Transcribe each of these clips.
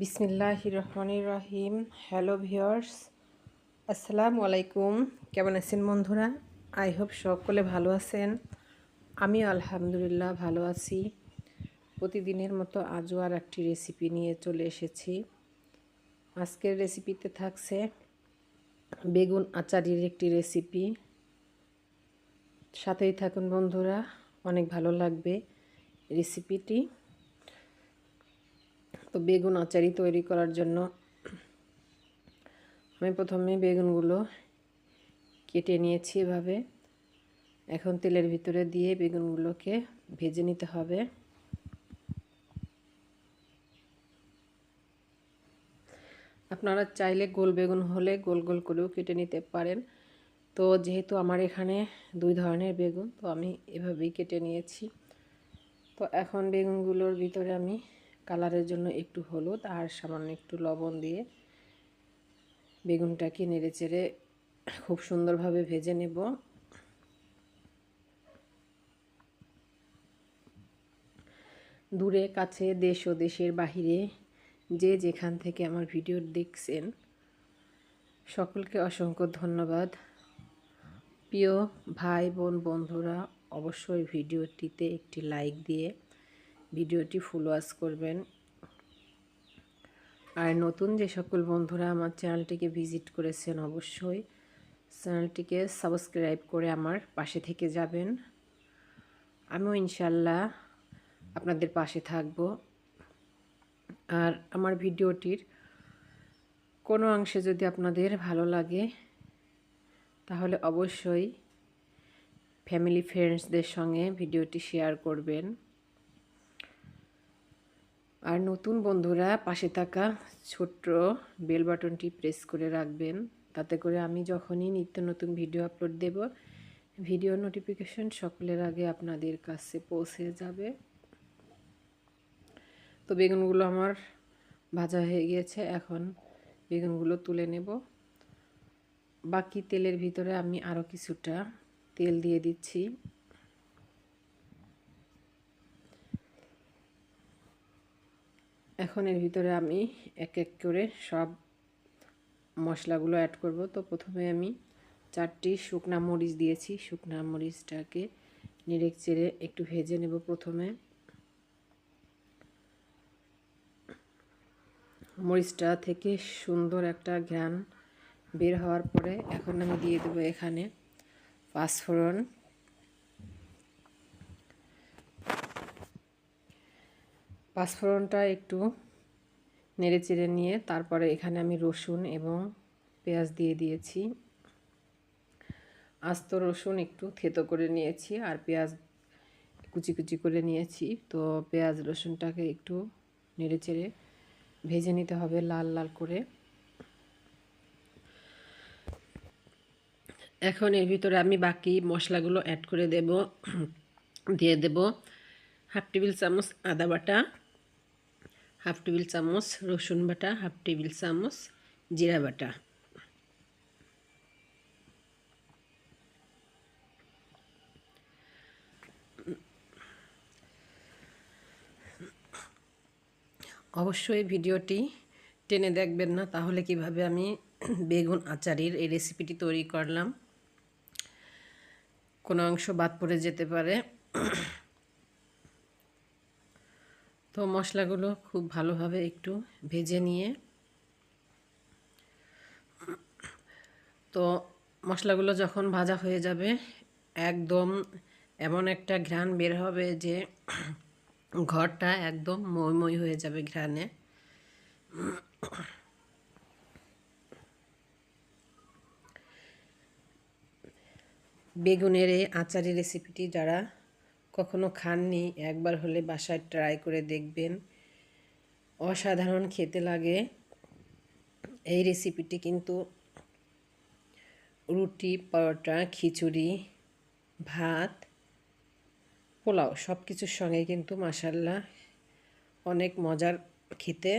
বিসমিল্লাহ রহমানির রহিম। Hello viewers আসসালামু আলাইকুম। কেমন আছেন বন্ধুরা? আই হোপ সকলে ভালো আছেন। আমি আলহামদুলিল্লাহ ভালো আছি। প্রতিদিনের মতো আজও আর একটি রেসিপি নিয়ে চলে এসেছি। আজকের রেসিপিতে থাকছে বেগুন আচারির একটি রেসিপি সাথেই থাকুন বন্ধুরা, অনেক ভালো লাগবে রেসিপিটি তো বেগুন আচারি তৈরি করার জন্য। আমি প্রথমে বেগুনগুলো কেটে নিয়েছি এভাবে। এখন তেলের ভিতরে দিয়ে বেগুনগুলোকে ভেজে নিতে হবে। আপনারা চাইলে গোল বেগুন হলে গোল গোল করেও কেটে নিতে পারেন। তো যেহেতু আমার এখানে দুই ধরনের বেগুন, তো আমি এভাবেই কেটে নিয়েছি। তো এখন বেগুনগুলোর ভিতরে আমি কালারের জন্য একটু হলুদ আর সামান্য একটু লবণ দিয়ে বেগুনটাকে নেড়ে চেড়ে খুব সুন্দরভাবে ভেজে নেব। দূরে, কাছে, দেশ ও দেশের বাহিরে যে যেখান থেকে আমার ভিডিও দেখছেন, সকলকে অসংখ্য ধন্যবাদ। প্রিয় ভাই, বোন, বন্ধুরা, অবশ্যই ভিডিওটিতে একটি লাইক দিয়ে ভিডিওটি ফুল ওয়াশ করবেন। আর নতুন যে সকল বন্ধুরা আমার চ্যানেলটিকে ভিজিট করেছেন অবশ্যই চ্যানেলটিকে সাবস্ক্রাইব করে আমার পাশে থেকে যাবেন। আমিও ইনশাল্লাহ আপনাদের পাশে থাকব। আর আমার ভিডিওটির কোনো অংশে যদি আপনাদের ভালো লাগে, তাহলে অবশ্যই ফ্যামিলি ফ্রেন্ডসদের সঙ্গে ভিডিওটি শেয়ার করবেন। আর নতুন বন্ধুরা পাশে থাকা ছোট্ট বেল বাটনটি প্রেস করে রাখবেন। তাতে করে আমি যখনই নিত্য নতুন ভিডিও আপলোড দেব, ভিডিও নোটিফিকেশন সকলের আগে আপনাদের কাছে পৌঁছে যাবে। তো বেগুনগুলো আমার ভাজা হয়ে গিয়েছে, এখন বেগুনগুলো তুলে নেব। বাকি তেলের ভিতরে আমি আরও কিছুটা তেল দিয়ে দিচ্ছি। এখন এর ভিতরে আমি এক এক করে সব মশলাগুলো অ্যাড করব। তো প্রথমে আমি চারটি শুকনা মরিচ দিয়েছি। শুকনা মরিচটাকে নিরেক চেড়ে একটু ভেজে নেব প্রথমে। মরিচটা থেকে সুন্দর একটা ঘ্রাণ বের হওয়ার পরে এখন আমি দিয়ে দেবো এখানে পাঁচফোড়ন। পাঁচফোড়নটা একটু নেড়ে চেড়ে নিয়ে তারপরে এখানে আমি রসুন এবং পেঁয়াজ দিয়ে দিয়েছি। আস্ত রসুন একটু থেতো করে নিয়েছি আর পেঁয়াজ কুচি কুচি করে নিয়েছি। তো পেঁয়াজ রসুনটাকে একটু নেড়ে চেড়ে ভেজে নিতে হবে লাল লাল করে। এখন এর ভিতরে আমি বাকি মশলাগুলো অ্যাড করে দেব। দিয়ে দেব হাফ টেবিল চামচ আদা বাটা। হাফ টেবিল চামচ রসুন বাটা, হাফ টেবিল চামচ জিরা বাটা। অবশ্যই ভিডিওটি টেনে দেখবেন না, তাহলে কীভাবে আমি বেগুন আচারির এই রেসিপিটি তৈরি করলাম। কোনো অংশ বাদ পড়ে যেতে পারে। তো মশলাগুলো খুব ভালোভাবে একটু ভেজে নিয়ে, তো মশলাগুলো যখন ভাজা হয়ে যাবে, একদম এমন একটা ঘ্রাণ বের হবে যে ঘরটা একদম মই মই হয়ে যাবে ঘ্রাণে। বেগুনের এই আচারের রেসিপিটি যারা কখনো খাননি, একবার হলে বাসায় ট্রাই করে দেখবেন। অসাধারণ খেতে লাগে। এই রেসিপিটি কিন্তু রুটি, পরোটা, খিচুড়ি, ভাত, পোলাও সব কিছুর সঙ্গে কিন্তু মাসাল্লাহ অনেক মজার খেতে।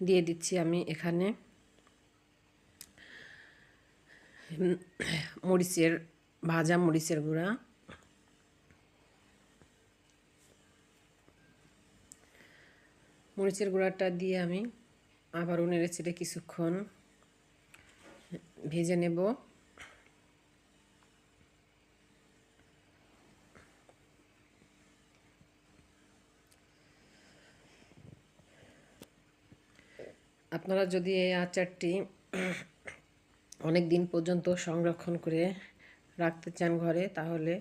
দিয়ে দিচ্ছি আমি এখানে। মরিচের, ভাজা মরিচের গুঁড়া। মরিচের গুঁড়াটা দিয়ে আমি আবার নেড়ে চেড়ে কিছুক্ষণ ভেজে নেব। আপনারা যদি এই আচারটি অনেক দিন পর্যন্ত সংরক্ষণ করে রাখতে চান ঘরে, তাহলে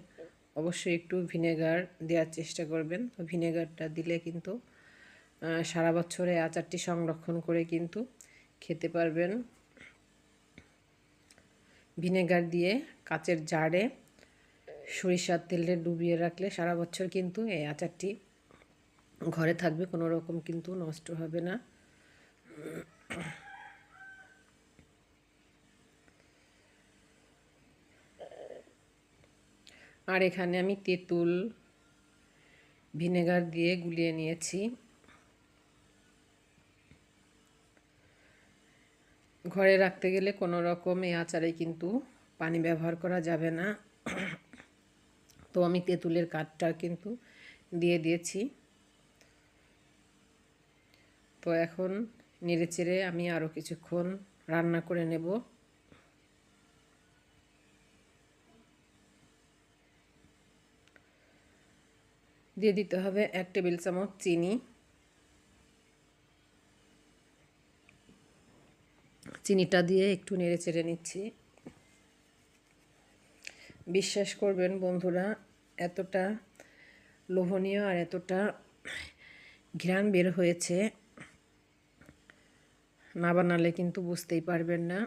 অবশ্যই একটু ভিনেগার দেওয়ার চেষ্টা করবেন। তো ভিনেগারটা দিলে কিন্তু সারা বছরে আচারটি সংরক্ষণ করে কিন্তু খেতে পারবেন। ভিনেগার দিয়ে কাচের জারে সরিষার তেলে ডুবিয়ে রাখলে সারা বছর কিন্তু এই আচারটি ঘরে থাকবে, কোনো রকম কিন্তু নষ্ট হবে না। আর এখানে আমি তেঁতুল, ভিনেগার দিয়ে গুলিয়ে নিয়েছি। ঘরে রাখতে গেলে কোনো রকম এই আচারে কিন্তু পানি ব্যবহার করা যাবে না। তো আমি তেঁতুলের কাঠটা কিন্তু দিয়ে দিয়েছি। তো এখন নেড়ে চেড়ে আমি আরও কিছুক্ষণ রান্না করে নেব। দিয়ে দিতে হবে এক টেবিল চামচ চিনি। চিনিটা দিয়ে একটু নেড়ে চেড়ে নিচ্ছি। বিশ্বাস করবেন বন্ধুরা, এতটা লোভনীয় আর এতটা ঘ্রাণ বের হয়েছে, না বানালে কিন্তু বুঝতেই পারবেন না।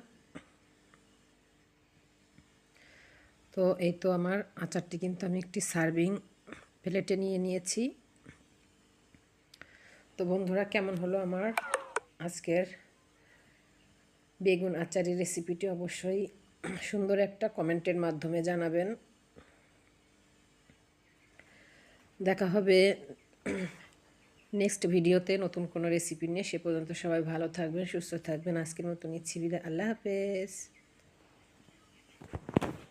তো এই তো আমার আচারটি কিন্তু আমি একটি সার্ভিং প্লেটে নিয়ে নিয়েছি। তো বন্ধুরা, কেমন হলো আমার আজকের বেগুন আচারের রেসিপিটি অবশ্যই সুন্দর একটা কমেন্টের মাধ্যমে জানাবেন। দেখা হবে নেক্সট ভিডিওতে নতুন কোনো রেসিপি নিয়ে। সে পর্যন্ত সবাই ভালো থাকবেন, সুস্থ থাকবেন। আজকের মতো নিচ্ছি বিদায় আল্লাহ হাফেজ।